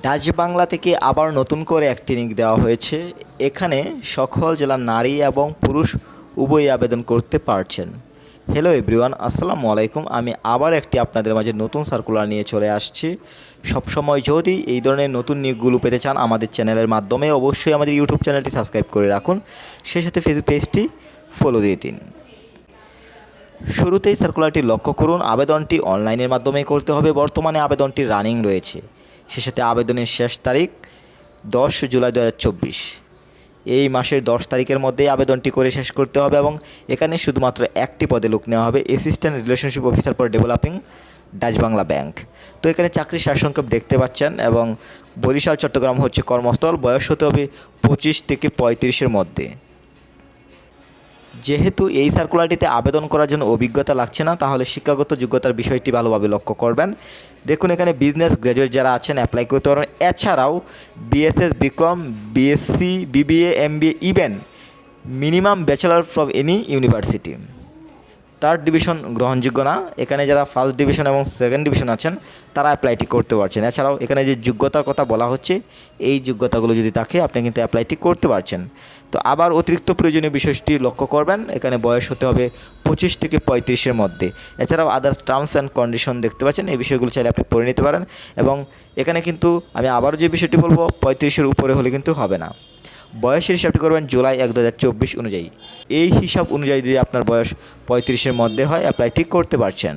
Dutch Bangla থেকে আবার নতুন করে একটি লিঙ্ক দেওয়া হয়েছে। এখানে সকল জেলার নারী এবং পুরুষ উভয়ই আবেদন করতে পারছেন। হ্যালো এভরিওয়ান আসসালামু আলাইকুম। আমি আবার একটি আপনাদের মাঝে নতুন সার্কুলার নিয়ে চলে আসছি। সবসময় যদি এই ধরনের নতুন নিয়োগগুলো পেতে চান আমাদের চ্যানেলের মাধ্যমে, অবশ্যই আমাদের ইউটিউব চ্যানেলটি সাবস্ক্রাইব করে রাখুন। সেই সাথে ফেসবুক পেজটি ফলো দিয়ে দিন। শুরুতেই সার্কুলারটি লক্ষ্য করুন, আবেদনটি অনলাইনের মাধ্যমে করতে হবে। বর্তমানে আবেদনটি রানিং রয়েছে। সে সাথে আবেদনের শেষ তারিখ দশ জুলাই দু হাজার চব্বিশ। এই মাসের দশ তারিখের মধ্যেই আবেদনটি করে শেষ করতে হবে এবং এখানে শুধুমাত্র একটি পদে লোক নেওয়া হবে assistant relationship officer for developing Dutch Bangla bank তো এখানে চাকরির সারসংক্ষেপ দেখতে পাচ্ছেন এবং বরিশাল, চট্টগ্রাম হচ্ছে কর্মস্থল, বয়স হতে হবে পঁচিশ থেকে পঁয়ত্রিশের মধ্যে। যেহেতু এই সার্কুলারটিতে আবেদন করার জন্য অভিজ্ঞতা লাগছে না, তাহলে শিক্ষাগত যোগ্যতার বিষয়টি ভালোভাবে লক্ষ্য করবেন। দেখুন, এখানে বিজনেস গ্র্যাজুয়েট যারা আছেন অ্যাপ্লাই করতে পারবেন। এছাড়াও BSS BCom BSc BBA MBA even minimum bachelor from any university third division গ্রহণযোগ্য না। এখানে যারা ফার্স্ট ডিভিশন এবং সেকেন্ড ডিভিশন আছেন, তারা অ্যাপ্লাইটি করতে পারছেন। এছাড়াও এখানে যে যোগ্যতার কথা বলা হচ্ছে, এই যোগ্যতাগুলো যদি থাকে, আপনি কিন্তু অ্যাপ্লাইটি করতে পারছেন। তো আবার অতিরিক্ত প্রয়োজনীয় বিষয়টি লক্ষ্য করবেন। এখানে বয়স হতে হবে পঁচিশ থেকে পঁয়ত্রিশের মধ্যে। এছাড়াও আদার টার্মস অ্যান্ড কন্ডিশন দেখতে পাচ্ছেন, এই বিষয়গুলো চাইলে আপনি পড়ে নিতে পারেন। এবং এখানে কিন্তু আমি আবারও যে বিষয়টি বলব, পঁয়ত্রিশের উপরে হলে কিন্তু হবে না। বয়সের হিসাবটি করবেন জুলাই এক অনুযায়ী। এই হিসাব অনুযায়ী যদি আপনার বয়স পঁয়ত্রিশের মধ্যে হয় অ্যাপ্লাই ঠিক করতে পারছেন।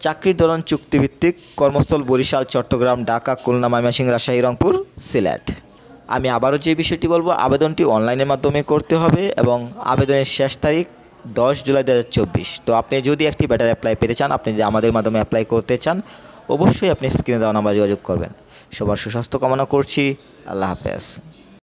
চাকরির ধরন চুক্তিভিত্তিক, কর্মস্থল বরিশাল, চট্টগ্রাম, ঢাকা, খুলনা, ময়মনসিংহ, রাজশাহী, রংপুর, সিলেট। আমি আবারও যে বিষয়টি বলব, আবেদনটি অনলাইনের মাধ্যমে করতে হবে এবং আবেদনের শেষ তারিখ দশ জুলাই দু হাজার চব্বিশ। তো আপনি যদি একটি ব্যাটার অ্যাপ্লাই পেতে চান, আপনি যদি আমাদের মাধ্যমে অ্যাপ্লাই করতে চান, অবশ্যই আপনি স্ক্রিনে দেওয়া নাম্বার যোগাযোগ করবেন। সবার সুস্বাস্থ্য কামনা করছি। আল্লাহ হাফেজ।